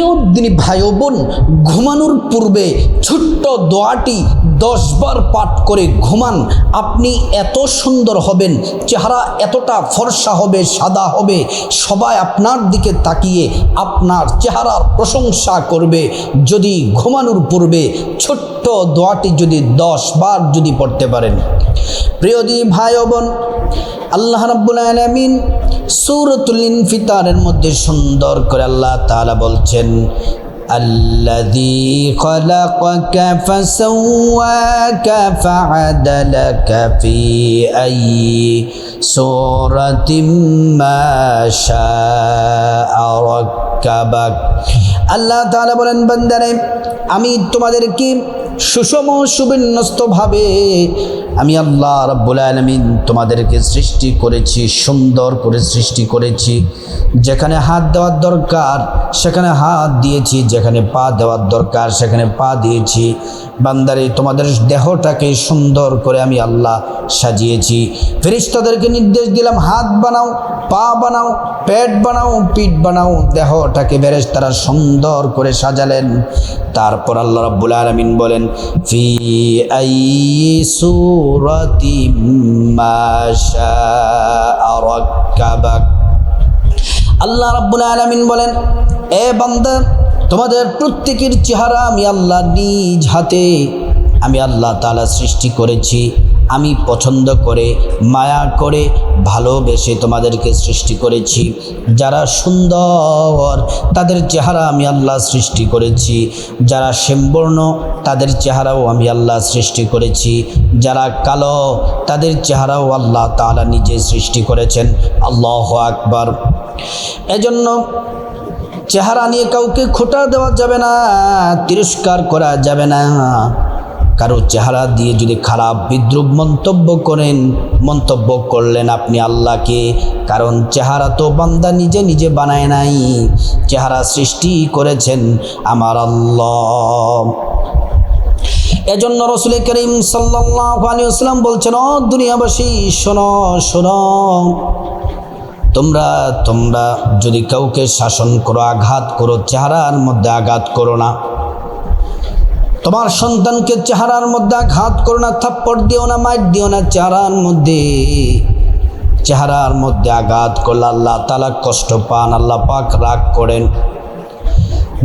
প্রিয় দিনী ভাই বোন ঘুমানোর পূর্বে ছোট্ট দোয়াটি দশবার পাঠ করে ঘুমান, আপনি এত সুন্দর হবেন, চেহারা এতটা ফর্সা হবে, সাদা হবে, সবাই আপনার দিকে তাকিয়ে আপনার চেহারার প্রশংসা করবে। যদি ঘুমানোর পূর্বে ছোট্ট দোয়াটি যদি দশ বার যদি পড়তে পারেন। প্রিয় দিনী ভাই বোন, আল্লাহ রাব্বুল আলামিন সূরাতুল ইনফিতারের মধ্যে সুন্দর করে আল্লাহ তাআলা বলছেন الذي خلقك فسواك فعدلك في أي سورة ما شاء ركبك আল্লাহ তাআলা বলেন বান্দারে আমি তোমাদেরকে সুষম সুবিন্যস্তভাবে আমি আল্লাহ রব্বুল আলমিন তোমাদেরকে সৃষ্টি করেছি, সুন্দর করে সৃষ্টি করেছি। যেখানে হাত দেওয়ার দরকার, সেখানে হাত দিয়েছি। যেখানে পা দেওয়ার দরকার, সেখানে পা দিয়েছি। বান্দারে, তোমাদের দেহটাকে সুন্দর করে আমি আল্লাহ সাজিয়েছি। ফেরিস্তাদেরকে নির্দেশ দিলাম, হাত বানাও, পা বানাও, পেট বানাও, পিঠ বানাও, দেহটাকে বেরেস তারা সুন্দর করে সাজালেন। তারপর আল্লাহ রাব্বুল আলামিন বলেন ফি আই سورة ما شاء ركبك. আল্লাহ রাব্বুল আলামিন বলেন, এ বান্দা, তোমাদের প্রত্যেকের চেহারা আমি আল্লাহ নিজ হাতে, আমি আল্লাহ তালা সৃষ্টি করেছি। আমি পছন্দ করে, মায়া করে ভালোবেসে তোমাদেরকে সৃষ্টি করেছি। যারা সুন্দর, তাদের চেহারা আমি আল্লাহ সৃষ্টি করেছি। যারা শ্যামবর্ণ, তাদের চেহারাও আমি আল্লাহ সৃষ্টি করেছি। যারা কালো, তাদের চেহারাও আল্লাহ তাআলা নিজে সৃষ্টি করেছেন। আল্লাহ আকবার। এজন্য চেহারা নিয়ে কাউকে খোটা দেওয়া যাবে না, তিরস্কার করা যাবে না। কারও চেহারা দিয়ে যদি খারাপ বিদ্রুপ মন্তব্য করেন, মন্তব্য করলেন আপনি আল্লাহকে, কারণ চেহারা তো বান্দা নিজে নিজে বানায় নাই। চেহারা সৃষ্টি করেছেন আমার আল্লাহ। এজন্য রসুল করিম সাল্লাম বলছেন, ও দুনিয়াবাসী, শোনো শোনো। তোমরা তোমরা যদি কাউকে শাসন করো, আঘাত করো, চেহারার মধ্যে আঘাত করো না। তোমার সন্তানকে চেহারার মধ্যে আঘাত করো না, থাপ্পড় দিও না মাইট দিও না চেহারার মধ্যে। চেহারার মধ্যে আঘাত করলে আল্লাহ তালা কষ্ট পান, আল্লাহ পাক রাগ করেন।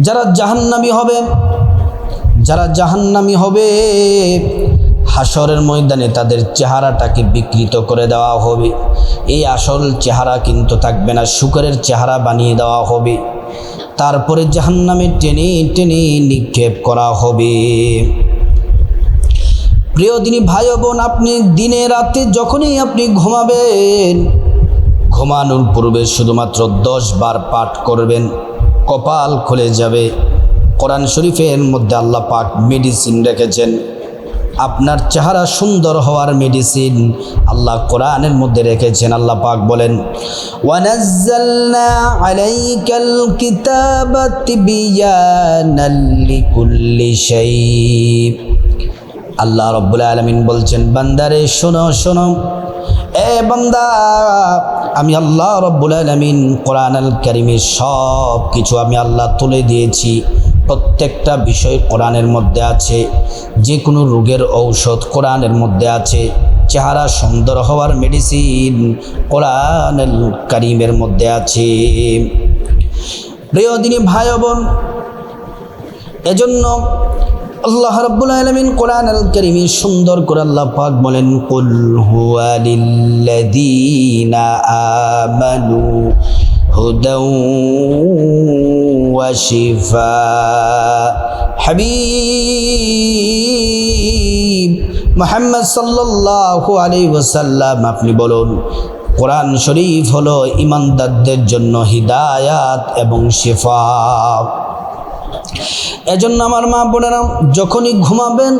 যারা জাহান্নামি হবে, যারা জাহান্নামি হবে হাসরের ময়দানে তাদের চেহারাটাকে বিকৃত করে দেওয়া হবে। এই আসল চেহারা কিন্তু থাকবে না, শুকরের চেহারা বানিয়ে দেওয়া হবে। তারপরে জাহান্নামে টেনে টেনে নিক্ষেপ করা হবে। প্রিয় দিনী ভাই বোন, আপনি দিনে রাতে যখনই আপনি ঘুমাবেন, ঘুমানোর পূর্বে শুধুমাত্র দশ বার পাঠ করবেন, কপাল খুলে যাবে। কোরআন শরীফের মধ্যে আল্লাহ পাক মেডিসিন রেখেছেন। আপনার চেহারা সুন্দর হওয়ার মেডিসিন আল্লাহ কোরআনের মধ্যে রেখেছেন, আল্লাহ পাক বলেন আল্লাহ রব্বুল আলামিন বলছেন, বান্দারে, শোনো শোনো, এ বান্দা, আমি আল্লাহ রব্বুল আলামিন কোরআন আল কারিমে সব কিছু আমি আল্লাহ তুলে দিয়েছি। প্রত্যেকটা বিষয় কোরআনের মধ্যে আছে যে কোনো রোগের ঔষধ কোরআনের মধ্যে আছে, চেহারা সুন্দর হওয়ার মেডিসিন কোরআন কারিমের মধ্যে আছে। প্রিয় দিনী ভাই বোন, এজন্য আল্লাহ রাব্বুল আলামিন কোরআন আল কারীমে সুন্দর করে আল্লাহ পাক বলেন, কুল হুয়া লিল্লাযীনা আমানু হুদাও শিফা। হাবিব মুহাম্মদ সাল্লাল্লাহু আলাইহি ওয়াসাল্লাম, আপনি বলুন, কোরআন শরীফ হলো ইমানদারদের জন্য হিদায়াত এবং শিফা। এজন্য আমার মা বোনেরা, যখনই ঘুমাবেন,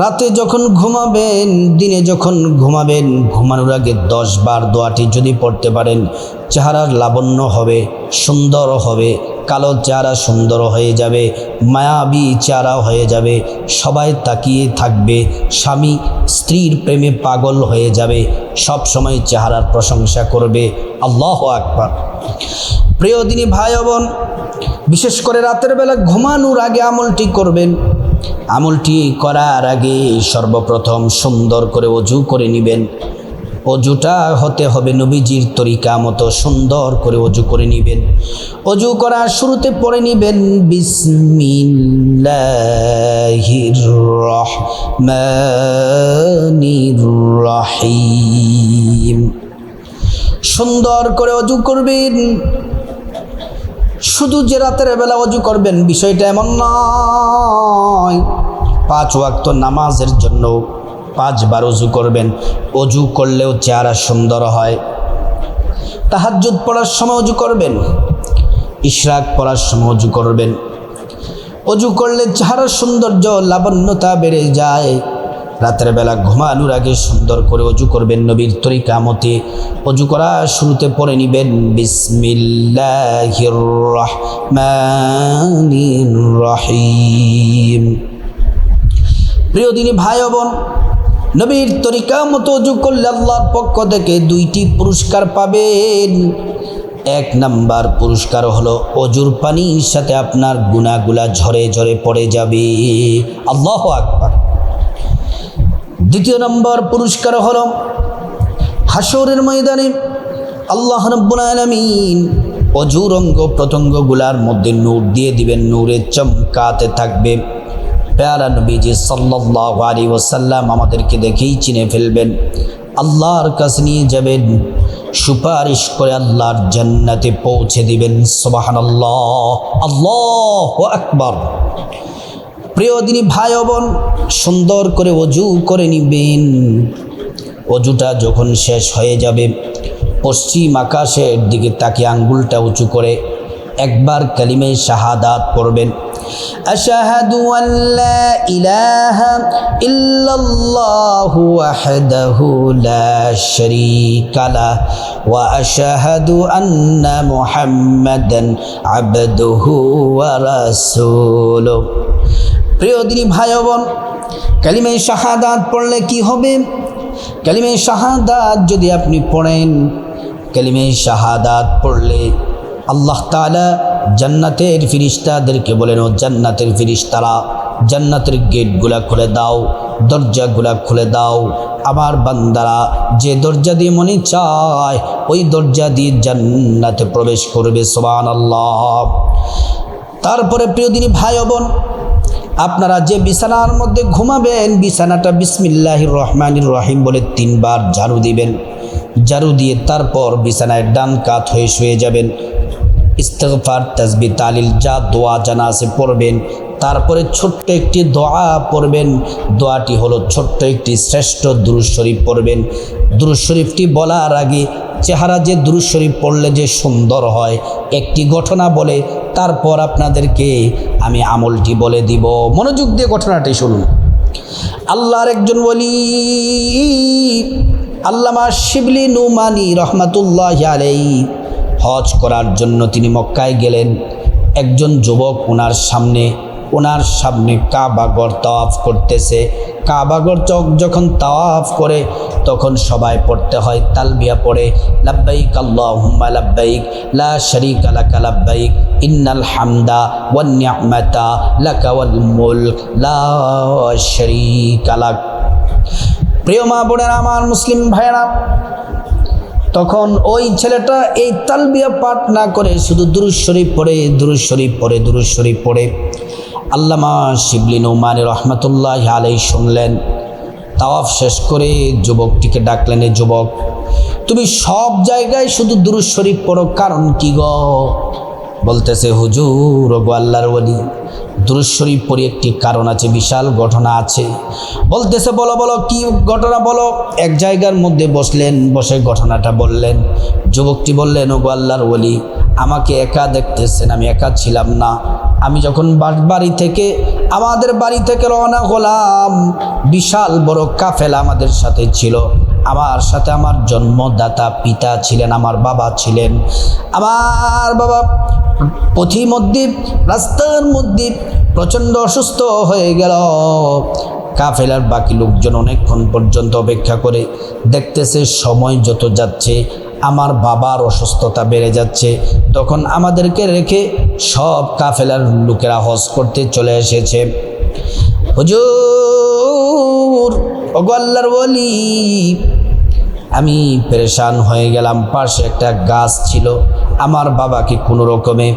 রাতে যখন ঘুমাবেন, দিনে যখন ঘুমাবেন, ঘুমানোর আগে দশ বার দোয়াটি যদি পড়তে পারেন, চেহারার লাবণ্য হবে, সুন্দর হবে। কালো চেহারা সুন্দর হয়ে যাবে, মায়াবী চেহারা হয়ে যাবে, সবাই তাকিয়ে থাকবে, স্বামী স্ত্রীর প্রেমে পাগল হয়ে যাবে সব সময় চেহারার প্রশংসা করবে, আল্লাহ আকবার। প্রিয় দিনী ভাই বোন, বিশেষ করে রাতের বেলা ঘুমানোর আগে আমলটি করবেন। আমলটি করার আগে সর্বপ্রথম সুন্দর করে অজু করে নেবেন। অজুটা হতে হবে নবীজির তরিকা মতো সুন্দর করে অজু করে নেবেন। অজু করার শুরুতে পড়ে নেবেন রহিম। সুন্দর করে অজু করবেন। শুধু যে রাতের বেলা অজু করবেন, বিষয়টা এমন নয়। পাঁচ ওয়াক্ত নামাজের জন্য পাঁচবার অজু করবেন। অজু করলেও চেহারা সুন্দর হয়। তাহাজ্জুদ পড়ার সময় অজু করবেন। ইশরাক পড়ার সময় অজু করবেন। অজু করলে চেহারার সৌন্দর্য, লাবণ্যতা বেড়ে যায়। রাতের বেলা ঘুমানোর আগে সুন্দর করে অজু করবেন নবীর তরিকা মতে। অজু করা শুরুতে পড়ে নিবেন, বিসমিল্লাহির রহমানির রহিম। প্রিয় দিনী ভাই বোন নবীর তরিকা মতো অজু করলে আল্লাহর পক্ষ থেকে দুইটি পুরস্কার পাবেন। এক নাম্বার পুরস্কার হলো অজুর পানির সাথে আপনার গুণাগুলা ঝরে ঝরে পড়ে যাবে। আল্লাহ আকবার। দ্বিতীয় নম্বর পুরস্কার হলো হাসরের ময়দানে আল্লাহ রব্বুল আলামিন অজুর অঙ্গ প্রত্যঙ্গগুলার মধ্যে নূর দিয়ে দিবেন নূরে চমকাতে থাকবে। পেয়ারা নবীজি সাল্লাল্লাহু আলাইহি ওয়াসাল্লাম আমাদেরকে দেখেই চিনে ফেলবেন। আল্লাহর কাছে নিয়ে যাবেন, সুপারিশ করে আল্লাহর জান্নাতে পৌঁছে দিবেন। সুবহানাল্লাহ, আল্লাহ আকবার। প্রিয় দিনী ভাই বোন, সুন্দর করে অজু করে নিবেন। অজুটা যখন শেষ হয়ে যাবে, পশ্চিম আকাশের দিকে তাকে আঙ্গুলটা উঁচু করে একবার কালিমে শাহাদাত পড়বেন। أشهد أن لا إله إلا الله وحده لا شريك له وأشهد أن محمدا عبده ورسوله প্রিয় দিনী ভাই বোন কালিমে শাহাদাত পড়লে কি হবে? কালিমে শাহাদাত যদি আপনি পড়েন কালিমে শাহাদাত পড়লে আল্লাহ তালা জান্নাতের ফিরিস্তাদেরকে বলেন ও জান্নাতের ফিরিস্তারা, জান্নাতের গেটগুলা খুলে দাও, দরজাগুলা খুলে দাও। আমার বান্দারা, যে দরজা দিয়ে মনে চায়, ওই দরজা দিয়ে জান্নাতে প্রবেশ করবে সোবান আল্লাহ তারপরে প্রিয় দিনী ভাই বোন, আপনারা যে বিছানার মধ্যে ঘুমাবেন, বিছানাটা বিসমিল্লাহির রহমানির রহিম বলে তিনবার ঝাড়ু দিবেন। ঝাড়ু দিয়ে তারপর বিছানায় ডান কাত হয়ে শুয়ে যাবেন। ইস্তফার তাজবি তালিল, যা দোয়া জানা আছে পড়বেন। তারপরে ছোট্ট একটি দোয়া পড়বেন। দোয়াটি হলো ছোট্ট একটি শ্রেষ্ঠ দুরুজ শরীফ পড়বেন। দুরুজ শরীফটি বলার আগে চেহারা যে দুরুজ শরীফ পড়লে যে সুন্দর হয়, একটি ঘটনা বলে, তারপর আপনাদেরকে আমি আমলটি বলে দিব। মনোযোগ দিয়ে ঘটনাটি শুনুন। আল্লাহর একজন বলি আল্লামা শিবলি নুমানি রহমাতুল্লাহ আলাই হজ করার জন্য তিনি মক্কায় গেলেন। একজন যুবক ওনার সামনে ওনার সামনে কাবাগর তাওয়াফ করতেছে। কাবাগর চক যখন তাওয়াফ করে, তখন সবাই পড়তে হয়, তালবিয়া পড়ে, লাব্বাইক আল্লাহুম্মা লাব্বাইক, লা শারীকা লাকা লাব্বাইক, ইন্নাল হামদা ওয়ান নি'মাতা লাকা ওয়াল মুলক, লা শারীকা লাক। প্রিয় মা বোনেরা, আমার মুসলিম ভাইয়েরা তখন ওই ছেলেটা এই তালবিয়া পাঠ না করে শুধু দুরুজ শরীফ পড়ে দুরুজ শরীফ পড়ে দুরুজ শরীফ পড়ে। আল্লামা শিবলিন ওমানি রহমতুল্লাহ আলাই শুনলেন, তাওয়াফ শেষ করে যুবকটিকে ডাকলেন এই যুবক, তুমি সব জায়গায় শুধু দুরুজ শরীফ পড়ো, কারণ কি গ? বলতেছে, হুজুর গো আল্লাহর ওলি দুরুজ শরীফ পড়ি একটি কারণ আছে, বিশাল ঘটনা আছে। বলতেছে, বলো বলো, কি ঘটনা বলো? এক জায়গার মধ্যে বসলেন, বসে ঘটনাটা বললেন। যুবকটি বললেন ও আল্লাহর ওলি, আমাকে একা দেখতেছেন, আমি একা ছিলাম না। আমি যখন বাড়ি থেকে, আমাদের বাড়ি থেকে রওনা হলাম, বিশাল বড় কাফেলা আমাদের সাথে ছিল। আমার সাথে আমার জন্মদাতা পিতা ছিলেন, আমার বাবা ছিলেন। আমার বাবা পথিমধ্যে রাস্তার মধ্যে প্রচণ্ড অসুস্থ হয়ে গেল। কাফেলার বাকি লোকজন অনেকক্ষণ পর্যন্ত অপেক্ষা করে দেখতেছে সময় যত যাচ্ছে, আমার বাবার অসুস্থতা বেড়ে যাচ্ছে। তখন আমাদেরকে রেখে সব কাফেলার লোকেরা হজ করতে চলে এসেছে। হুজুর, ওগো আল্লাহর বলি আমি পেরেশান হয়ে গেলাম, পাশে একটা গাছ ছিল। আমার বাবাকে কোনো রকমে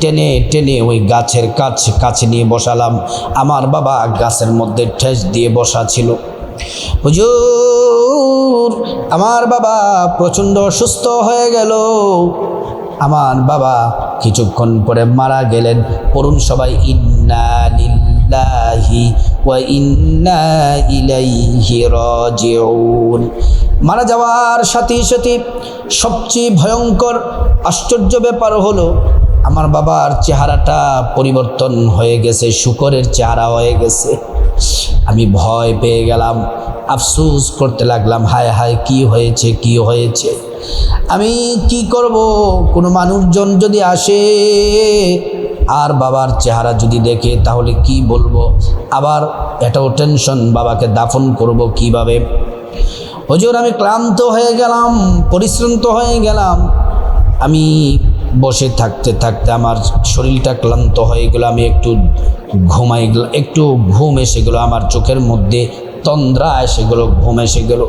টেনে টেনে ওই গাছের কাছে কাছে নিয়ে বসালাম। আমার বাবা গাছের মধ্যে ঠেস দিয়ে বসা ছিল। হুজুর, আমার বাবা প্রচণ্ড অসুস্থ হয়ে গেল। আমার বাবা কিছুক্ষণ পরে মারা গেলেন। পড়ুন সবাই, ইন্না লিল্লাহি ওয়া ইন্না ইলাইহি রাজিউন মারা যাওয়ার সাথে সাথে সবচেয়ে ভয়ঙ্কর, আশ্চর্য ব্যাপার হলো, আমার বাবার চেহারাটা পরিবর্তন হয়ে গেছে, শুকরের চেহারা হয়ে গেছে। আমি ভয় পেয়ে গেলাম, আফসুস করতে লাগলাম, হায় হায়, কি হয়েছে কি হয়েছে? আমি কি করব? কোনো মানুষজন যদি আসে আর বাবার চেহারা যদি দেখে, তাহলে কি বলব? আবার এটাও টেনশন বাবাকে দাফন করব কীভাবে? হজুর, আমি ক্লান্ত হয়ে গেলাম, পরিশ্রান্ত হয়ে গেলাম। আমি বসে থাকতে থাকতে আমার শরীরটা ক্লান্ত হয়ে গেল, আমি একটু ঘুমাই গেল, একটু ঘুম এসে গেলো, আমার চোখের মধ্যে তন্দ্রা এসে গেলো, ঘুম এসে গেল।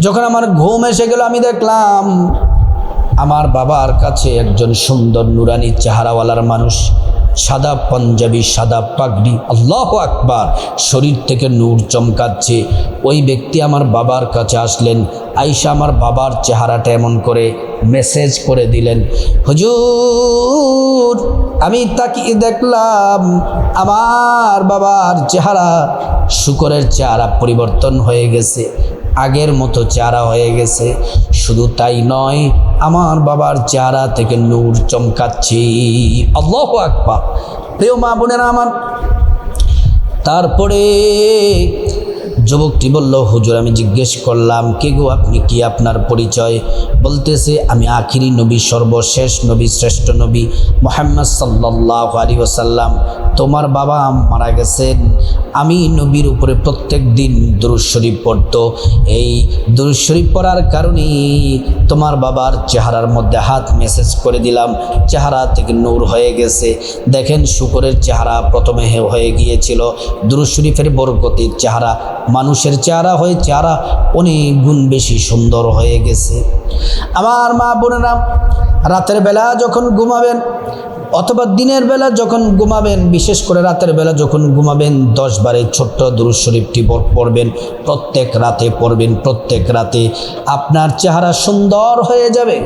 যখন আমার ঘুম এসে গেল, আমি দেখলাম আমার বাবার কাছে একজন সুন্দর নুরানি চেহারাওয়ালার মানুষ, সাদা পাঞ্জাবি, সাদা পাগড়ি, আল্লাহ আকবার, শরীর থেকে নূর চমকাচ্ছে। ওই ব্যক্তি আমার বাবার কাছে আসলেন আইসা আমার বাবার চেহারাটা এমন করে মেসেজ করে দিলেন, হুজুর, আমি তাকিয়ে দেখলাম আমার বাবার চেহারা শুকরের চেহারা পরিবর্তন হয়ে গেছে, আগের মতো চেহারা হয়ে গেছে। শুধু তাই নয়, আমার বাবার চেহারা থেকে নূর চমকাচ্ছে। আল্লাহ আকবার। প্রিয় মা বোনেরা আমার, তারপরে যুবকটি বলল, হুজুর, আমি জিজ্ঞেস করলাম, কে গো আপনি, কি আপনার পরিচয়? বলতেছে, আমি আখিরি নবী, সর্বশেষ নবী, শ্রেষ্ঠ নবী মোহাম্মদ সাল্লাহ আলী ওসাল্লাম তোমার বাবা মারা গেছেন। আমি নবীর উপরে প্রত্যেক দিন শরীফ পড়ত। এই শরীফ পড়ার কারণে তোমার বাবার চেহারার মধ্যে হাত মেসেজ করে দিলাম। চেহারা থেকে নূর হয়ে গেছে। দেখেন শুকরের চেহারা প্রথমে হয়ে গিয়েছিল। শরীফের বরকতির চেহারা, মানুষের চেহারা হয়ে চেহারা অনেক গুণ বেশি সুন্দর হয়ে গেছে। আমার মা বোনেরা, রাতের বেলা যখন ঘুমাবেন অথবা দিনের বেলা যখন ঘুমাবেন, বিশেষ করে রাতের বেলা যখন ঘুমাবেন, দশ বারে ছোট্ট দুরুজ শরীফটি পড়বেন, প্রত্যেক রাতে পড়বেন, প্রত্যেক রাতে আপনার চেহারা সুন্দর হয়ে যাবে,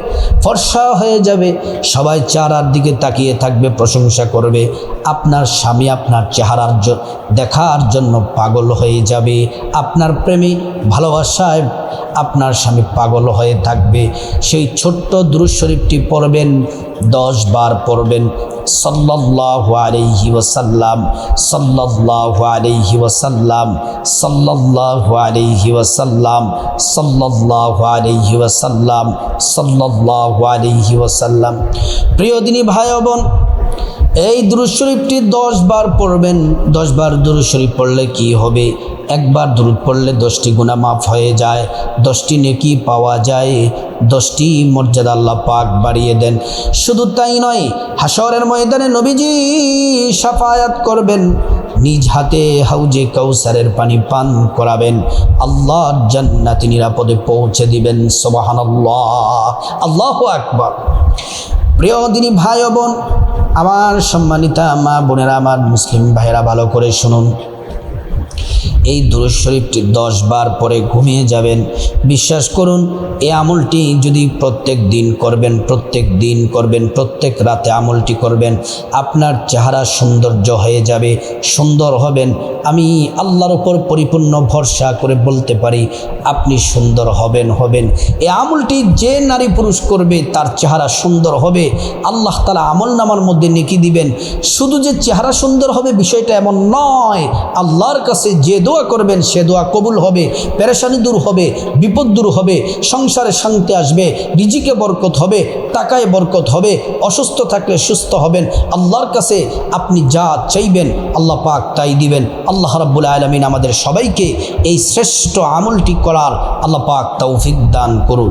ফর্সা হয়ে যাবে, সবাই চেহারার দিকে তাকিয়ে থাকবে, প্রশংসা করবে, আপনার স্বামী আপনার চেহারার দেখার জন্য পাগল হয়ে যাবে, আপনার প্রেমী ভালোবাসায় আপনার স্বামী পাগল হয়ে থাকবে। সেই ছোট্ট দুরুজ শরীফটি পড়বেন, দশ বার পড়বেন। সাল্লাল্লাহু আলাইহি ওয়াসাল্লাম, সাল্লাল্লাহু আলাইহি ওয়াসাল্লাম, সাল্লাল্লাহু আলাইহি ওয়াসাল্লাম, সাল্লাল্লাহু আলাইহি ওয়াসাল্লাম, সাল্লাল্লাহু আলাইহি ওয়াসাল্লাম। প্রিয় দিনী ভাই বোন এই দুরুদ শরীফটি দশ বার পড়বেন, দশ বার দুরুদ শরীফ পড়লে কি হবে? একবার দুরুদ পড়লে দশটি গুণা মাফ হয়ে যায়, দশটি নেকি পাওয়া যায়, দশটি মর্যাদা আল্লাহ পাক বাড়িয়ে দেন। শুধু তাই নয় হাসরের ময়দানে নবীজি সাফায়াত করবেন, নিজ হাতে হাউজে কৌসারের পানি পান করাবেন, আল্লাহর জান্নাতি নিরাপদে পৌঁছে দিবেন, সোবাহানাল্লাহ, আল্লাহ আল্লাহ আকবার। প্রিয় দিনী ভাই বোন আমার সম্মানিতা মা বোনেরা আমার মুসলিম ভাইরা ভালো করে শুনুন। এই দুরুদ শরীফটি দশ বার পরে ঘুমিয়ে যাবেন। বিশ্বাস করুন এই আমলটি যদি প্রত্যেক দিন করবেন, প্রত্যেক দিন করবেন, প্রত্যেক রাতে আমলটি করবেন, আপনার চেহারা সৌন্দর্য হয়ে যাবে, সুন্দর হবেন। আমি আল্লাহর ওপর পরিপূর্ণ ভরসা করে বলতে পারি, আপনি সুন্দর হবেন হবেন। এই আমলটি যে নারী পুরুষ করবে, তার চেহারা সুন্দর হবে। আল্লাহ তালা আমল নামার মধ্যে নেকি দিবেন। শুধু যে চেহারা সুন্দর হবে বিষয়টা এমন নয়, আল্লাহর কাছে যে দোয়া করবেন, সে দোয়া কবুল হবে, পেরেশানি দূর হবে, বিপদ দূর হবে, সংসারে শান্তি আসবে, রিজিকে বরকত হবে, টাকায় বরকত হবে, অসুস্থ থাকলে সুস্থ হবেন, আল্লাহর কাছে আপনি যা চাইবেন, আল্লাহ পাক তাই দিবেন। আল্লাহ রাব্বুল আলমিন আমাদের সবাইকে এই শ্রেষ্ঠ আমলটি করার আল্লাহ পাক তৌফিক দান করুন।